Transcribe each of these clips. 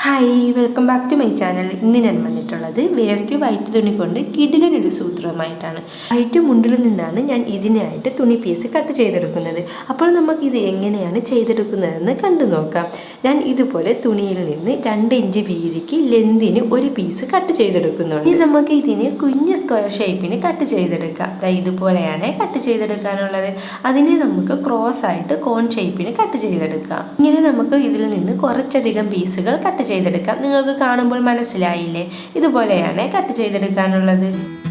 Hi welcome back to my channel ഇന്ന് ഞാൻ വന്നിട്ടുള്ളത് വേസ്റ്റ് വൈറ്റ് തുണി കൊണ്ട് കിടിലനൊരു സൂത്രവുമായിട്ടാണ്. വൈറ്റ് മുണ്ടിൽ നിന്നാണ് ഞാൻ ഇതിനായിട്ട് തുണി പീസ് കട്ട് ചെയ്തെടുക്കുന്നത്. അപ്പോൾ നമുക്ക് ഇത് എങ്ങനെയാണ് ചെയ്തെടുക്കുന്നതെന്ന് കണ്ടു നോക്കാം. ഞാൻ ഇതുപോലെ തുണിയിൽ നിന്ന് രണ്ട് ഇഞ്ച് വീതിക്ക് ലെന്തിന് ഒരു പീസ് കട്ട് ചെയ്തെടുക്കുന്നുണ്ട്. ഇനി നമുക്ക് ഇതിന് കുഞ്ഞ് സ്ക്വയർ ഷേപ്പിന് കട്ട് ചെയ്തെടുക്കാം. ഇതുപോലെയാണ് കട്ട് ചെയ്തെടുക്കാനുള്ളത്. അതിനെ നമുക്ക് ക്രോസ് ആയിട്ട് കോൺ ഷേപ്പിന് കട്ട് ചെയ്തെടുക്കാം. ഇങ്ങനെ നമുക്ക് ഇതിൽ നിന്ന് കുറച്ചധികം പീസുകൾ കട്ട് ചെയ്തെടുക്കാം. നിങ്ങൾക്ക് കാണുമ്പോൾ മനസ്സിലായില്ലേ? ഇതുപോലെയാണ് കട്ട് ചെയ്തെടുക്കാനുള്ളത്.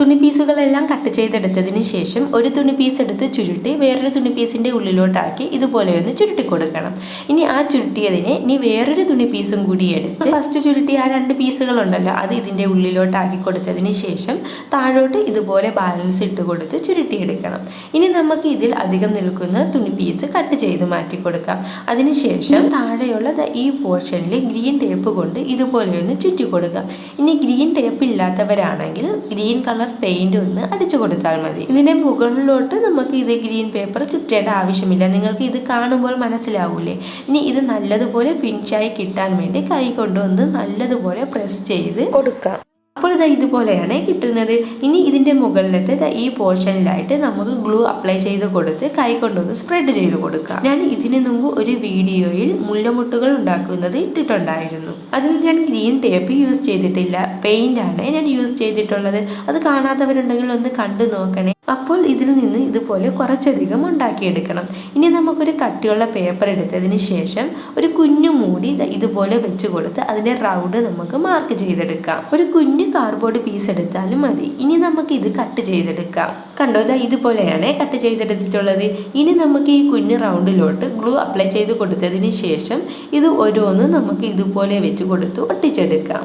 തുണി പീസുകളെല്ലാം കട്ട് ചെയ്തെടുത്തതിന് ശേഷം ഒരു തുണി പീസ് എടുത്ത് ചുരുട്ടി വേറൊരു തുണി പീസിന്റെ ഉള്ളിലോട്ടാക്കി ഇതുപോലെ ഒന്ന് ചുരുട്ടി കൊടുക്കണം. ഇനി ആ ചുരുട്ടിയതിനെ ഇനി വേറൊരു തുണി പീസും കൂടി എടുത്ത് ഫസ്റ്റ് ചുരുട്ടി ആ രണ്ട് പീസുകളുണ്ടല്ലോ അത് ഇതിന്റെ ഉള്ളിലോട്ടാക്കി കൊടുത്തതിന് ശേഷം താഴോട്ട് ഇതുപോലെ ബാലൻസ് ഇട്ട് കൊടുത്ത് ചുരുട്ടിയെടുക്കണം. ഇനി നമുക്ക് ഇതിൽ അധികം നിൽക്കുന്ന തുണി പീസ് കട്ട് ചെയ്ത് മാറ്റി കൊടുക്കാം. അതിനുശേഷം താഴെയുള്ള ഈ പോർഷനിൽ ഗ്രീൻ ടേപ്പ് കൊണ്ട് ഇതുപോലെ ഒന്ന് ചുറ്റി കൊടുക്കാം. ഇനി ഗ്രീൻ ടേപ്പ് ഇല്ലാത്തവരാണെങ്കിൽ ഗ്രീൻ കളർ പെയിന്റ് ഒന്ന് അടിച്ചു കൊടുത്താൽ മതി. ഇതിന്റെ മുകളിലോട്ട് നമുക്ക് ഇത് ഗ്രീൻ പേപ്പർ ചുറ്റേണ്ട ആവശ്യമില്ല. നിങ്ങൾക്ക് ഇത് കാണുമ്പോൾ മനസ്സിലാവൂലേ? ഇനി ഇത് നല്ലതുപോലെ ഫിനിഷായി കിട്ടാൻ വേണ്ടി കൈ കൊണ്ടുവന്ന് നല്ലതുപോലെ പ്രസ് ചെയ്ത് കൊടുക്കാം. അപ്പോൾ ഇതാ ഇതുപോലെയാണ് കിട്ടുന്നത്. ഇനി ഇതിന്റെ മുകളിലത്തെ ഈ പോർഷനിലായിട്ട് നമുക്ക് ഗ്ലൂ അപ്ലൈ ചെയ്ത് കൊടുത്ത് കൈ കൊണ്ടൊന്ന് സ്പ്രെഡ് ചെയ്ത് കൊടുക്കാം. ഞാൻ ഇതിനു മുമ്പ് ഒരു വീഡിയോയിൽ മുല്ലമുട്ടുകൾ ഉണ്ടാക്കുന്നത് ഇട്ടിട്ടുണ്ടായിരുന്നു. അതിൽ ഞാൻ ഗ്രീൻ ടേപ്പ് യൂസ് ചെയ്തിട്ടില്ല. പെയിന്റ് ആണ് ഞാൻ യൂസ് ചെയ്തിട്ടുള്ളത്. അത് കാണാത്തവരുണ്ടെങ്കിൽ ഒന്ന് കണ്ടു നോക്കണേ. അപ്പോൾ ഇതിൽ നിന്ന് ഇതുപോലെ കുറച്ചധികം ഉണ്ടാക്കിയെടുക്കണം. ഇനി നമുക്കൊരു കട്ടിയുള്ള പേപ്പർ എടുത്തതിന് ശേഷം ഒരു കുഞ്ഞു മൂടി ഇതുപോലെ വെച്ച് കൊടുത്ത് അതിന്റെ റൗണ്ട് നമുക്ക് മാർക്ക് ചെയ്തെടുക്കാം. ഒരു കുഞ്ഞു കാർഡ്ബോർഡ് പീസ് എടുത്താലും മതി. ഇനി നമുക്ക് ഇത് കട്ട് ചെയ്തെടുക്കാം. കണ്ടോ? ഇതാ ഇതുപോലെയാണ് കട്ട് ചെയ്തെടുത്തിട്ടുള്ളത്. ഇനി നമുക്ക് ഈ കുഞ്ഞു റൗണ്ടിലോട്ട് ഗ്ലൂ അപ്ലൈ ചെയ്ത് കൊടുത്തതിന് ശേഷം ഇത് ഓരോന്നും നമുക്ക് ഇതുപോലെ വെച്ച് കൊടുത്ത് ഒട്ടിച്ചെടുക്കാം.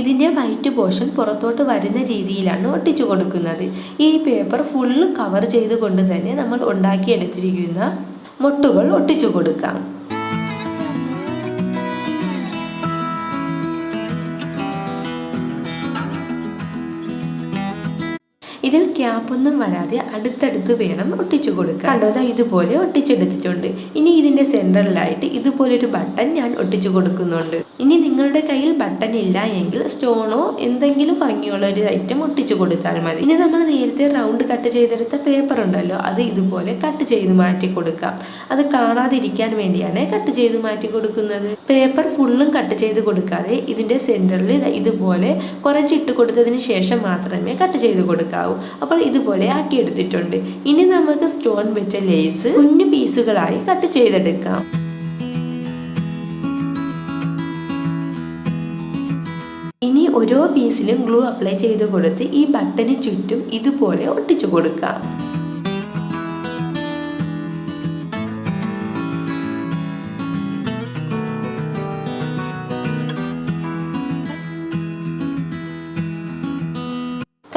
ഇതിന്റെ വൈറ്റ് പോർഷൻ പുറത്തോട്ട് വരുന്ന രീതിയിലാണ് ഒട്ടിച്ചു കൊടുക്കുന്നത്. ഈ പേപ്പർ ഫുള്ള് കവർ ചെയ്തുകൊണ്ട് തന്നെ നമ്മൾ ഉണ്ടാക്കിയെടുത്തിരിക്കുന്ന മുട്ടുകൾ ഒട്ടിച്ചു കൊടുക്കാം. ഇതിൽ ക്യാപ്പൊന്നും വരാതെ അടുത്തടുത്ത് വേണം ഒട്ടിച്ചു കൊടുക്കാൻ. കണ്ടോ അതാ ഇതുപോലെ ഒട്ടിച്ചെടുത്തിട്ടുണ്ട്. ഇനി ഇതിന്റെ സെന്ററിലായിട്ട് ഇതുപോലൊരു ബട്ടൺ ഞാൻ ഒട്ടിച്ചു കൊടുക്കുന്നുണ്ട്. ഇനി നിങ്ങളുടെ കയ്യിൽ ബട്ടൺ ഇല്ല എങ്കിൽ സ്റ്റോണോ എന്തെങ്കിലും ഭംഗിയുള്ള ഒരു ഐറ്റം ഒട്ടിച്ചു കൊടുത്താൽ മതി. ഇനി നമ്മൾ നേരത്തെ റൗണ്ട് കട്ട് ചെയ്തെടുത്ത പേപ്പർ ഉണ്ടല്ലോ അത് ഇതുപോലെ കട്ട് ചെയ്ത് മാറ്റി കൊടുക്കാം. അത് കാണാതിരിക്കാൻ വേണ്ടിയാണ് കട്ട് ചെയ്ത് മാറ്റി കൊടുക്കുന്നത്. പേപ്പർ ഫുള്ളും കട്ട് ചെയ്ത് കൊടുക്കാതെ ഇതിന്റെ സെന്ററിൽ ഇതുപോലെ കുറച്ചിട്ട് കൊടുത്തതിന് ശേഷം മാത്രമേ കട്ട് ചെയ്ത് കൊടുക്കാവൂ. അപ്പോൾ ഇതുപോലെ ആക്കി എടുത്തിട്ടുണ്ട് ഇനി നമുക്ക് സ്റ്റോൺ വെച്ച ലേസ് കുഞ്ഞു പീസുകളായി കട്ട് ചെയ്തെടുക്കാം. ഇനി ഓരോ പീസിലും ഗ്ലൂ അപ്ലൈ ചെയ്ത് കൊടുത്ത് ഈ ബട്ടന് ചുറ്റും ഇതുപോലെ ഒട്ടിച്ചു കൊടുക്കാം.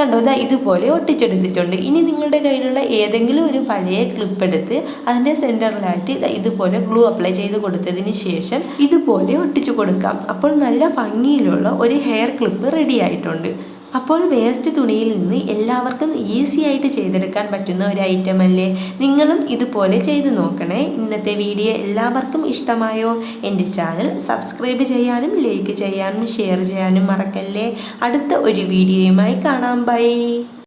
കണ്ടോ? ഇതാ ഇതുപോലെ ഒട്ടിച്ചെടുത്തിട്ടുണ്ട്. ഇനി നിങ്ങളുടെ കയ്യിലുള്ള ഏതെങ്കിലും ഒരു പഴയ ക്ലിപ്പ് എടുത്ത് അതിന്റെ സെന്ററിലായിട്ട് ഇതുപോലെ ഗ്ലൂ അപ്ലൈ ചെയ്ത് കൊടുത്തതിന് ശേഷം ഇതുപോലെ ഒട്ടിച്ചു കൊടുക്കാം. അപ്പോൾ നല്ല ഭംഗിയിലുള്ള ഒരു ഹെയർ ക്ലിപ്പ് റെഡി ആയിട്ടുണ്ട്. അപ്പോൾ വേസ്റ്റ് തുണിയിൽ നിന്ന് എല്ലാവർക്കും ഈസി ആയിട്ട് ചെയ്തെടുക്കാൻ പറ്റുന്ന ഒരു ഐറ്റം അല്ലേ? നിങ്ങളും ഇതുപോലെ ചെയ്ത് നോക്കണേ. ഇന്നത്തെ വീഡിയോ എല്ലാവർക്കും ഇഷ്ടമായോ? എന്റെ ചാനൽ സബ്സ്ക്രൈബ് ചെയ്യാനും ലൈക്ക് ചെയ്യാനും ഷെയർ ചെയ്യാനും മറക്കല്ലേ? അടുത്ത ഒരു വീഡിയോയുമായി കാണാം. ബൈ